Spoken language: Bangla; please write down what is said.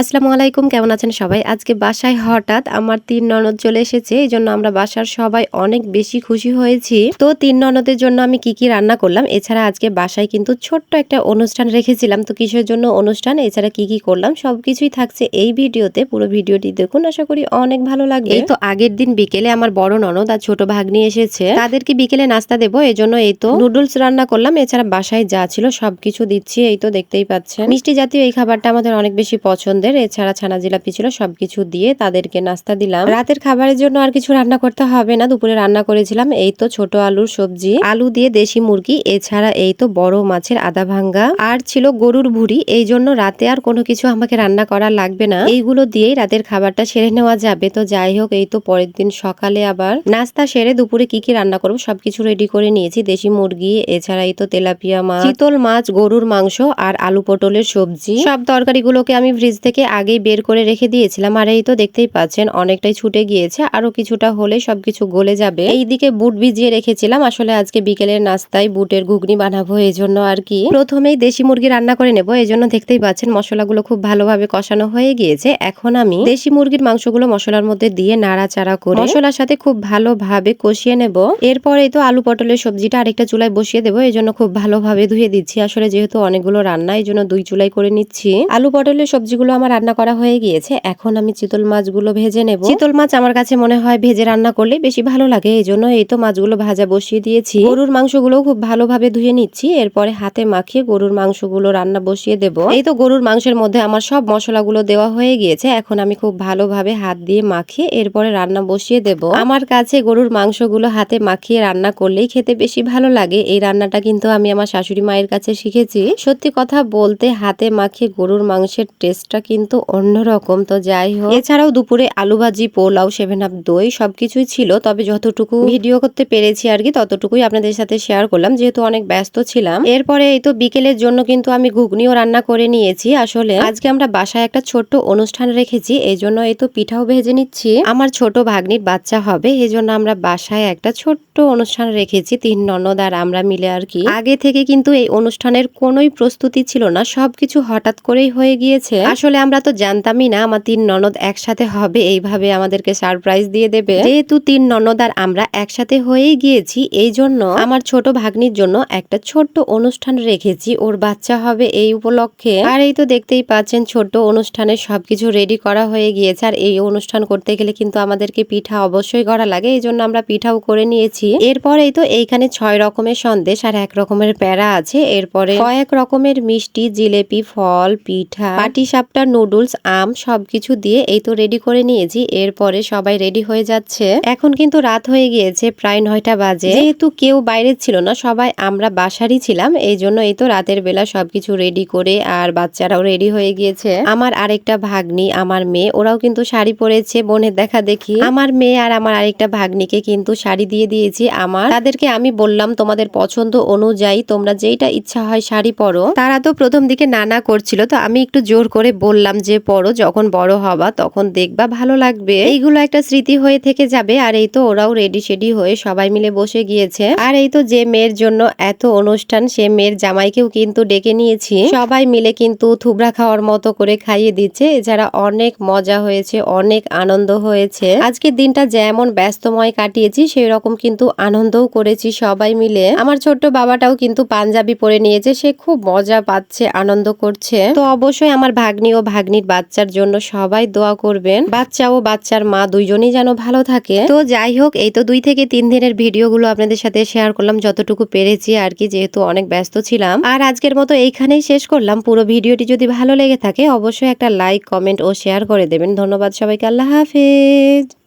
আসসালামু আলাইকুম, কেমন আছেন সবাই? আজকে বাসায় হঠাৎ আমার তিন ননদ চলে এসেছে এই জন্য আমরা বাসার সবাই অনেক বেশি খুশি হয়েছি। তো তিন ননদের জন্য আমি কি কি রান্না করলাম? এছাড়া আজকে বাসায় কিন্তু ছোট্ট একটা অনুষ্ঠান রেখেছিলাম। তো কিসের জন্য অনুষ্ঠান? এছাড়া কি কি করলাম? সবকিছুই থাকছে এই ভিডিওতে। পুরো ভিডিওটি দেখুন, আশা করি অনেক ভালো লাগবে। এই তো আগের দিন বিকেলে আমার বড় ননদ আর ছোট ভাগ্নি এসেছে। তাদেরকে বিকেলে নাস্তা দেবো এই জন্য এই তো নুডলস রান্না করলাম। এছাড়া বাসায় যা ছিল সবকিছু দিচ্ছি, এই তো দেখতেই পাচ্ছেন। মিষ্টি জাতীয় এই খাবারটা আমাদের অনেক বেশি পছন্দের এছাড়া ছানা জিলাপি ছিল, সবকিছু দিয়ে তাদেরকে নাস্তা দিলাম। রাতের খাবারের জন্য আর কিছু রান্না করতে হবে না, দুপুরে রান্না করেছিলাম এই তো ছোট আলুর সবজি, আলু দিয়ে দেশি মুরগি, এছাড়া এই তো বড় মাছের আদা ভাঙ্গা, আর ছিল গরুর ভুড়ি এই জন্য রাতে আর কোনো কিছু আমাকে রান্না করা লাগবে না। এইগুলো দিয়েই রাতের খাবারটা সেরে নেওয়া যাবে। তো যাই হোক, এই তো পরের দিন সকালে আবার নাস্তা সেরে দুপুরে কি কি রান্না করব সবকিছু রেডি করে নিয়েছি। দেশি মুরগি, এছাড়া এই তো তেলাপিয়া মাছ, চিতল মাছ, গরুর মাংস, আর আলু পটলের সবজি। সব তরকারিগুলোকে আমি ফ্রিজ থেকে আগেই বের করে রেখে দিয়েছিলাম। আর এই তো দেখতেই পাচ্ছেন, অনেকটাই ছুটে গিয়েছে। আরও কিছুটা হলে সবকিছু গলে যাবে। এইদিকে বুট ভিজিয়ে রেখেছিলাম। আসলে আজকে বিকেলের নাস্তায় বুটের ঘুগনি বানাবো এই জন্য আর কি। প্রথমেই দেশি মুরগি রান্না করে নেব। এই জন্য দেখতেই পাচ্ছেন, মশলাগুলো খুব ভালোভাবে কষানো হয়ে গিয়েছে। এখন আমি দেশি মুরগির মাংসগুলো মশলার মধ্যে দিয়ে নাড়াচাড়া করে মশলার সাথে খুব ভালোভাবে কষিয়ে নেব। এরপরেই তো আলু পটলের সবজিটা আরেকটা চুলায় বসিয়ে দেবো। এই জন্য খুব ভালোভাবে ধুয়ে দিচ্ছি। আসলে যেহেতু অনেকগুলো রান্না এই জন্য দুই চুলাই করে নিচ্ছি। আলু পটলের সবজিগুলো আমার রান্না করা হয়ে গিয়েছে, এখন আমি চিতল মাছগুলো ভেজে নেব। চিতল মাছ আমার কাছে মনে হয় ভেজে রান্না করলে বেশি ভালো লাগে এই জন্য এই তো মাছগুলো ভাজা বসিয়ে দিয়েছি। গরুর মাংসগুলো খুব ভালোভাবে ধুয়ে নিচ্ছি, এরপরে হাতে মাখিয়ে গরুর মাংসগুলো রান্না বসিয়ে দেব। এই তো গরুর মাংসের মধ্যে আমার সব মশলাগুলো দেওয়া হয়ে গিয়েছে, এখন আমি খুব ভালোভাবে হাত দিয়ে মাখিয়ে এরপরে রান্না বসিয়ে দেব। আমার কাছে গরুর মাংসগুলো হাতে মাখিয়ে রান্না করলেই খেতে বেশি ভালো লাগে, এই রান্নাটা কিন্তু আমি আমার শাশুড়ি মায়ের কাছে শিখেছি। সত্যি কথা বলতে হাতে মাখিয়ে গরুর মাংসের টেস্টটা কিন্তু অন্যরকম। তো যাই হোক এছাড়াও দুপুরে আলু ভাজি পোলাও সেভেন আপ দই সবকিছুই ছিল, তবে যতটুকু ভিডিও করতে পেরেছি আর কি, ততটুকুই আপনাদের সাথে শেয়ার করলাম, যেহেতু অনেক ব্যস্ত ছিলাম। এরপরে এই তো বিকেলের জন্য কিন্তু আমি ঘুগনিও রান্না করে নিয়েছি। আসলে আজকে আমরা বাসায় একটা ছোট্ট অনুষ্ঠান রেখেছি এই জন্য এই তো পিঠাও ভেজে নিচ্ছি। আমার ছোট ভাগ্নির বাচ্চা হবে এই জন্য আমরা বাসায় একটা ছোট্ট অনুষ্ঠান রেখেছি, তিন ননদ আর আমরা মিলে আর কি। আগে থেকে কিন্তু এই অনুষ্ঠানের কোনোই প্রস্তুতি ছিল না, সবকিছু হঠাৎ করেই হয়ে গিয়েছে। আসলে আমরা তো জানতামই না আমার তিন ননদ একসাথে হবে, এইভাবে আমাদেরকে সারপ্রাইজ দিয়ে দেবে। যেহেতু তিন ননদ আর আমরা একসাথে হয়েই গিয়েছি, এই জন্য আমার ছোট ভাগ্নির জন্য একটা ছোট্ট অনুষ্ঠান রেখেছি, ওর বাচ্চা হবে এই উপলক্ষে। আর এই তো দেখতেই পাচ্ছেন, ছোট্ট অনুষ্ঠানে সবকিছু রেডি করা হয়ে গিয়েছে, আর এই অনুষ্ঠান করতে গেলে কিন্তু আমাদেরকে পিঠা অবশ্যই করা লাগে, এই জন্য আমরা পিঠাও করে নিয়েছি। এরপর এই তো এইখানে ছয় রকমের সন্দেশ আর এক রকমের প্যারা আছে, এরপরে কয়েক রকমের মিষ্টি, জিলেপি, ফল, পিঠা পাটি নুডলস, আম সবকিছু দিয়ে এই তো রেডি করে নিয়েছি। এরপরে সবাই রেডি হয়ে যাচ্ছে। এখন কিন্তু রাত হয়ে গিয়েছে, প্রায় নয়টা বাজে। যেহেতু কেউ বাইরে ছিল না, সবাই আমরা বাসারই ছিলাম। এই জন্য এই তো রাতের বেলা সবকিছু রেডি করে আর বাচ্চারাও রেডি হয়ে গিয়েছে। আমার আরেকটা ভাগ্নি, আমার মেয়ে, ওরাও কিন্তু শাড়ি পরেছে বোনের দেখা দেখি। আমার মেয়ে আর আমার আরেকটা ভাগ্নিকে কিন্তু শাড়ি দিয়ে দিয়েছি। আমার, তাদেরকে আমি বললাম, তোমাদের পছন্দ অনুযায়ী তোমরা যেইটা ইচ্ছা হয় শাড়ি পরো। তারা তো প্রথম দিকে নানা করছিল, তো আমি একটু জোর করে বললাম যে পরো যখন বড় হবা, তখন দেখবা ভালো লাগবে। এইগুলো একটা স্মৃতি হয়ে থেকে যাবে। আর এই তো ওরাও রেডি শেডি হয়ে সবাই মিলে বসে গিয়েছে। আর এই তো যে মেয়ের জন্য এত অনুষ্ঠান, সে মেয়ের জামাইকেও কিন্তু ডেকে নিয়েছি। সবাই মিলে কিন্তু থুবড়া খাওয়ার মতো করে খাইয়ে দিচ্ছে। এছাড়া অনেক মজা হয়েছে, অনেক আনন্দ হয়েছে। আজকের দিনটা যেমন ব্যস্তময় কাটিয়েছি সেই রকম কিন্তু আনন্দও করেছি সবাই মিলে। আমার ছোট্ট বাবাটাও কিন্তু পাঞ্জাবি পরে নিয়েছে। সে খুব মজা পাচ্ছে, আনন্দ করছে। তো অবশ্যই আমার ভাগ্নি ও ভাগ্নির বাচ্চার জন্য সবাই দোয়া করবেন। বাচ্চা ও বাচ্চার মা দুইজনই যেন ভালো থাকে। তো যাই হোক, এই তো দুই থেকে তিন দিনের ভিডিওগুলো আপনাদের সাথে শেয়ার করলাম, যতটুকু পেরেছি আর কি, যেহেতু অনেক ব্যস্ত ছিলাম। আর আজকের মতো এইখানেই শেষ করলাম। পুরো ভিডিওটি যদি ভালো লেগে থাকে, অবশ্যই একটা লাইক কমেন্ট ও শেয়ার করে দেবেন। ধন্যবাদ সবাইকে, আল্লাহ হাফেজ।